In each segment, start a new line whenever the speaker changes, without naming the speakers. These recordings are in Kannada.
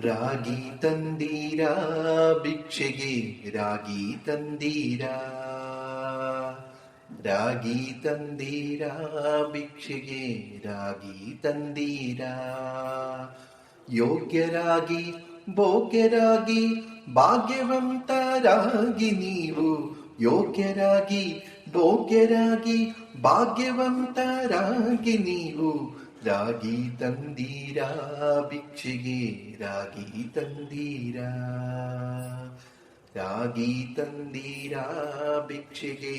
ರಾಗಿ ತಂದೀರಾ? ಭಿಕ್ಷೆಗೆ ರಾಗಿ ತಂದೀರಾ? ರಾಗಿ ತಂದೀರಾ? ಭಿಕ್ಷೆಗೆ ರಾಗಿ ತಂದೀರಾ? ಯೋಗ್ಯರಾಗಿ, ಭೋಗ್ಯರಾಗಿ, ಭಾಗ್ಯವಂತರಾಗಿ ನೀವು ಯೋಗ್ಯರಾಗಿ, ಭೋಗ್ಯರಾಗಿ, ಭಾಗ್ಯವಂತರಾಗಿ ನೀವು ರಾಗಿ ತಂದೀರಾ ಭಿಕ್ಷೆಗೆ ರಾಗಿ ತಂದೀರಾ ರಾಗಿ ತಂದೀರಾ ಭಿಕ್ಷೆಗೆ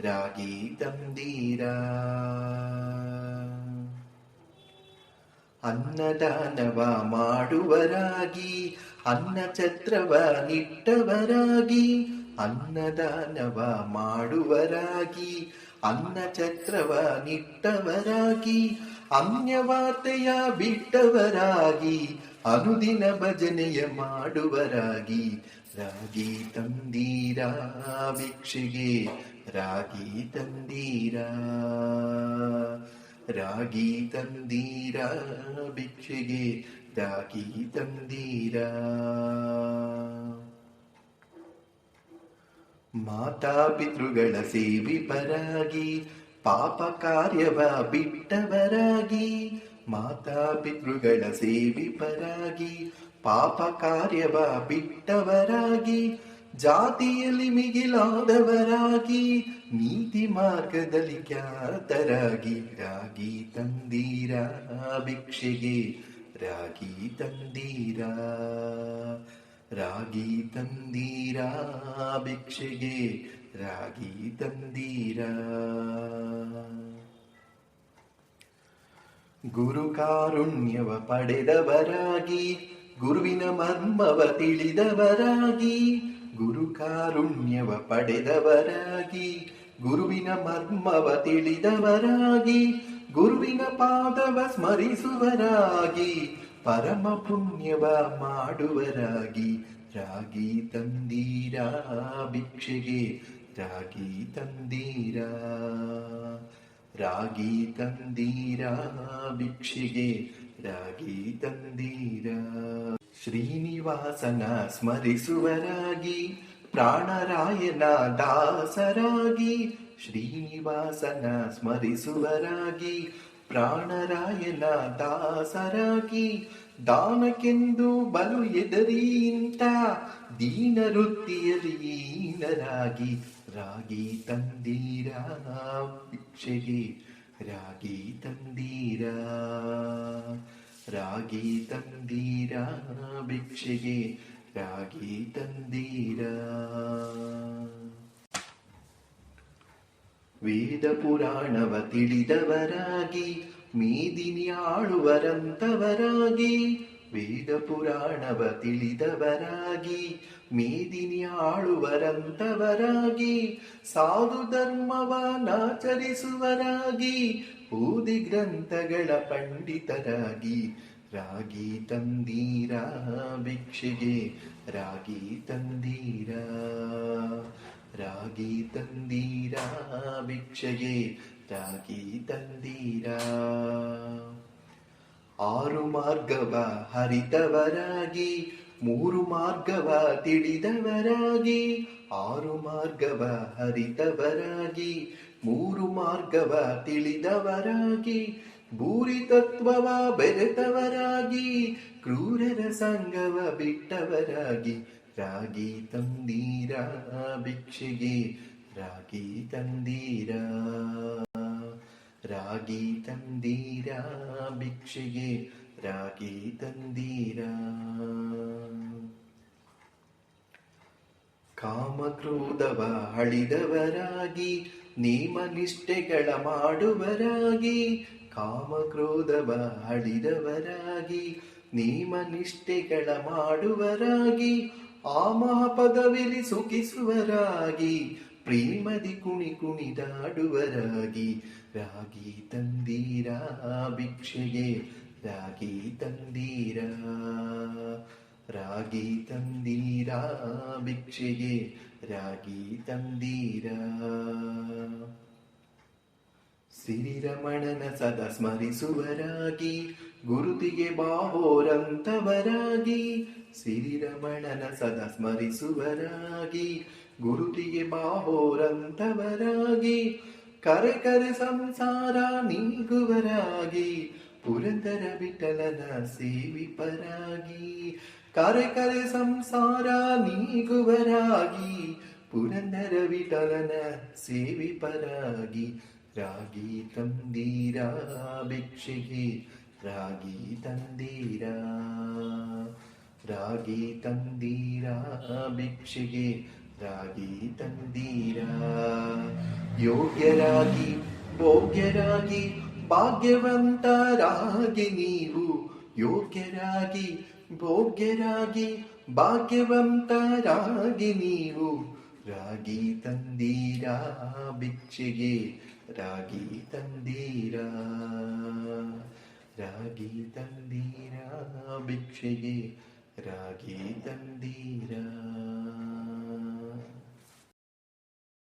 ರಾಗಿ ತಂದೀರಾ ಅನ್ನದಾನವ ಮಾಡುವರಾಗಿ ಅನ್ನ ಛತ್ರವ ನಿಟ್ಟವರಾಗಿ, ಅನ್ನದಾನವ ಮಾಡುವರಾಗಿ ಅನ್ನ ಛತ್ರವ ನಿಟ್ಟವರಾಗಿ ಅನ್ಯವಾತೆಯ ಬಿಟ್ಟವರಾಗಿ, ಅನುದಿನ ಭಜನೆಯ ಮಾಡುವರಾಗಿ. ರಾಗಿ ತಂದೀರಾ ಭಿಕ್ಷೆಗೆ, ರಾಗಿ ತಂದೀರಾ ರಾಗಿ ತಂದೀರಾ ಭಿಕ್ಷೆಗೆ, ರಾಗಿ ತಂದೀರಾ. ಸೇವಿ ಸೇವಿಪರಾಗಿ ಪಾಪ ಕಾರ್ಯವ ಬಿಟ್ಟವರಾಗಿ, ಮಾತಾಪಿತೃಗಳ ಸೇವಿಪರಾಗಿ ಪಾಪ ಕಾರ್ಯವ ಬಿಟ್ಟವರಾಗಿ, ಜಾತಿಯಲ್ಲಿ ಮಿಗಿಲಾದವರಾಗಿ, ನೀತಿ ಮಾರ್ಗದಲ್ಲಿ ಖ್ಯಾತರಾಗಿ, ರಾಗಿ ತಂದೀರಾ ಭಿಕ್ಷೆಗೆ, ರಾಗಿ ತಂದೀರಾ ರಾಗಿ ತಂದೀರಾ ಭಿಕ್ಷೆಗೆ, ರಾಗಿ ತಂದೀರಾ. ಗುರು ಕಾರುಣ್ಯವ ಪಡೆದವರಾಗಿ, ಗುರುವಿನ ಮರ್ಮವ ತಿಳಿದವರಾಗಿ ಗುರು ಕಾರುಣ್ಯವ ಪಡೆದವರಾಗಿ, ಗುರುವಿನ ಮರ್ಮವ ತಿಳಿದವರಾಗಿ, ಗುರುವಿನ ಪಾದವ ಸ್ಮರಿಸುವರಾಗಿ, ಪರಮ ಪುಣ್ಯವ ಮಾಡುವರಾಗಿ, ರಾಗಿ ತಂದೀರಾ ಭಿಕ್ಷೆಗೆ, ರಾಗಿ ತಂದೀರಾ. ರಾಗಿ ತಂದೀರ ಭಿಕ್ಷಿಗೆ, ರಾಗಿ ತಂದೀರ. ಶ್ರೀನಿವಾಸನ ಸ್ಮರಿಸುವರಾಗಿ ಪ್ರಾಣರಾಯನ ದಾಸರಾಗಿ. ಶ್ರೀನಿವಾಸನ ಸ್ಮರಿಸುವರಾಗಿ ಪ್ರಾಣರಾಯನ ದಾಸರಾಗಿ. ದಾನಕ್ಕೆಂದು ಬಲು ಎದರಿಯಿಂದ ದೀನ ವೃತ್ತಿಯಲ್ಲಿ ಈನರಾಗಿ ರಾಗಿ ತಂದೀರ ಭಿಕ್ಷೆಗೆ? ರಾಗಿ ತಂದೀರ? ರಾಗಿ ತಂದೀರ ಭಿಕ್ಷೆಗೆ? ರಾಗಿ ತಂದೀರ? ವೇದ ಪುರಾಣವ ತಿಳಿದವರಾಗಿ ಮೇದಿನಿ ಆಳುವರಂತವರಾಗಿ ವೇದ ಪುರಾಣವ ತಿಳಿದವರಾಗಿ, ಮೇದಿನಿ ಆಳುವರಂತವರಾಗಿ, ಸಾಧು ಧರ್ಮವನಾಚರಿಸುವರಾಗಿ ಓದಿ ಗ್ರಂಥಗಳ ಪಂಡಿತರಾಗಿ. ರಾಗಿ ತಂದೀರಾ ಭಿಕ್ಷೆಗೆ, ರಾಗಿ ತಂದೀರಾ ರಾಗಿ ತಂದೀರಾ ಭಿಕ್ಷೆಗೆ, ರಾಗಿ ತಂದೀರಾ. ಆರು ಮಾರ್ಗವ ಹರಿತವರಾಗಿ, ಮೂರು ಮಾರ್ಗವ ತಿಳಿದವರಾಗಿ, ಆರು ಮಾರ್ಗವ ಹರಿತವರಾಗಿ, ಮೂರು ಮಾರ್ಗವ ತಿಳಿದವರಾಗಿ ಭೂರಿ ತತ್ವವ ಬೆರೆತವರಾಗಿ, ಕ್ರೂರರ ಸಂಗವ ಬಿಟ್ಟವರಾಗಿ, ರಾಗಿ ತಂದೀರಾ ಭಿಕ್ಷೆಗೆ, ರಾಗಿ ತಂದೀರಾ ರಾಗಿ ತಂದೀರಾ ಭಿಕ್ಷೆಗೆ ರಾಗಿ ತಂದೀರ. ಕಾಮಕ್ರೋಧವ ಅಳಿದವರಾಗಿ ನಿಷ್ಠೆಗಳ ಮಾಡುವರಾಗಿ ಕಾಮಕ್ರೋಧವ ಅಳಿದವರಾಗಿ ನಿಷ್ಠೆಗಳ ಮಾಡುವರಾಗಿ, ಆ ಮಹಾಪದವಿಲಿ ಸುಖಿಸುವರಾಗಿ, ಪ್ರೇಮದಿ ಕುಣಿ ಕುಣಿದಾಡುವರಾಗಿ ರಾಗಿ ತಂದೀರಾ ಭಿಕ್ಷೆಗೆ ರಾಗಿ ತಂದೀರಾ ರಾಗಿ ತಂದೀರಾ ಭಿಕ್ಷೆಗೆ, ರಾಗಿ ತಂದೀರಾ. ಸಿರಿರಮಣನ ಸದಾ ಸ್ಮರಿಸುವರಾಗಿ ಗುರುತಿಗೆ ಬಾಹೋರಂತವರಾಗಿ ಸಿರಿರಮಣನ ಸದಾ ಸ್ಮರಿಸುವರಾಗಿ ಗುರುತಿಗೆ ಬಾಹೋರಂತವರಾಗಿ ಕರೆ ಕರೆ ಸಂಸಾರ ನೀಗುವರಾಗಿ ಪುರಂದರ ವಿಠಲನ ಸೇವಿಪರಾಗಿ ಕರೆ ಕರೆ ಸಂಸಾರ ನೀಗುವರಾಗಿ ಪುರಂದರ ವಿಠಲನ ಸೇವಿಪರಾಗಿ ರಾಗಿ ತಂದೀರಾ ಭಿಕ್ಷೆಗೆ ರಾಗಿ ತಂದೀರಾ ರಾಗಿ ತಂದೀರಾ ಭಿಕ್ಷೆಗೆ ರಾಗಿ ತಂದೀರಾ. ಯೋಗ್ಯರಾಗಿ, ಭೋಗ್ಯರಾಗಿ, ಭಾಗ್ಯವಂತರಾಗಿ ನೀವು. ಯೋಗ್ಯರಾಗಿ, ಭೋಗ್ಯರಾಗಿ, ಭಾಗ್ಯವಂತರಾಗಿ ನೀವು. ರಾಗಿ ತಂದೀರಾ ಭಿಕ್ಷೆಗೆ, ರಾಗಿ ತಂದೀರಾ. ರಾಗಿ ತಂದೀರಾ ಭಿಕ್ಷೆಗೆ, ರಾಗಿ ತಂದೀರಾ.